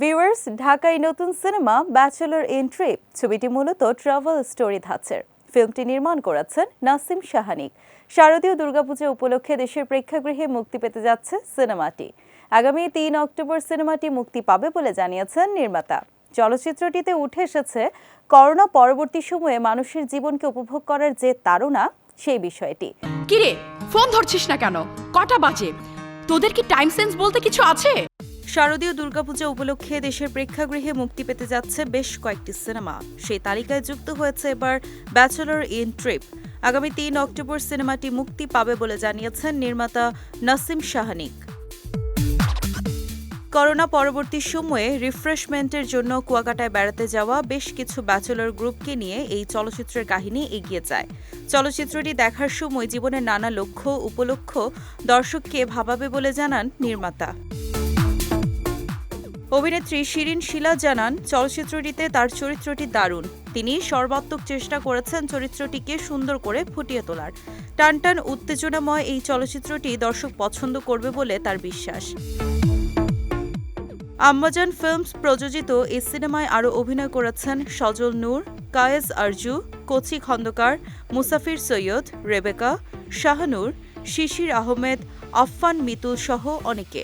Viewers ঢাকায় নতুন cinema bachelor in trip ছবিটি মূলত ট্রাভেল স্টোরি ধাঁচের। ফিল্মটি নির্মাণ করেছেন নাসিম শাহানিক শারদীয় দুর্গাপূজা উপলক্ষে দেশের প্রেক্ষাগৃহে মুক্তি পেতে যাচ্ছে সিনেমাটি আগামী তিন অক্টোবর সিনেমাটি মুক্তি পাবে বলে জানিয়েছেন নির্মাতা। চলচ্চিত্রটিতে উঠে এসেছে করোনা পরবর্তী সময়ে মানুষের জীবনকে উপভোগ করার যে তাড়না, সেই বিষয়টি। কিরে ফোন ধরছিস না কেন? কটা বাজে? তোদের কি টাইম সেন্স বলতে কিছু আছে? শারদীয় দুর্গাপূজা উপলক্ষে দেশের প্রেক্ষাগৃহে মুক্তি পেতে যাচ্ছে বেশ কয়েকটি সিনেমা। সেই তালিকায় যুক্ত হয়েছে এবার ব্যাচেলর ইন ট্রিপ আগামী তিন অক্টোবর সিনেমাটি মুক্তি পাবে বলে জানিয়েছেন নির্মাতা নাসিম শাহানিক। করোনা পরবর্তী সময়ে রিফ্রেশমেন্টের জন্য কুয়াকাটায় বেড়াতে যাওয়া বেশ কিছু ব্যাচেলর গ্রুপকে নিয়ে এই চলচ্চিত্রের কাহিনী এগিয়ে যায়। চলচ্চিত্রটি দেখার সময় জীবনের নানা লক্ষ্য উপলক্ষ দর্শককে ভাবাবে বলে জানান নির্মাতা। অভিনেত্রী শিরিন শিলা জানান, চলচ্চিত্রটিতে তার চরিত্রটি দারুণ। তিনি সর্বাত্মক চেষ্টা করেছেন চরিত্রটিকে সুন্দর করে ফুটিয়ে তোলার। টানটান উত্তেজনাময় এই চলচ্চিত্রটি দর্শক পছন্দ করবে বলে তার বিশ্বাস। আম্মাজান ফিল্মস প্রযোজিত এই সিনেমায় আরও অভিনয় করেছেন সজল নূর কায়েজ আরজু কোচি খন্দকার, মুসাফির সৈয়দ, রেবেকা, শাহনূর, শিশির আহমেদ, আফফান মিতুল সহ অনেকে।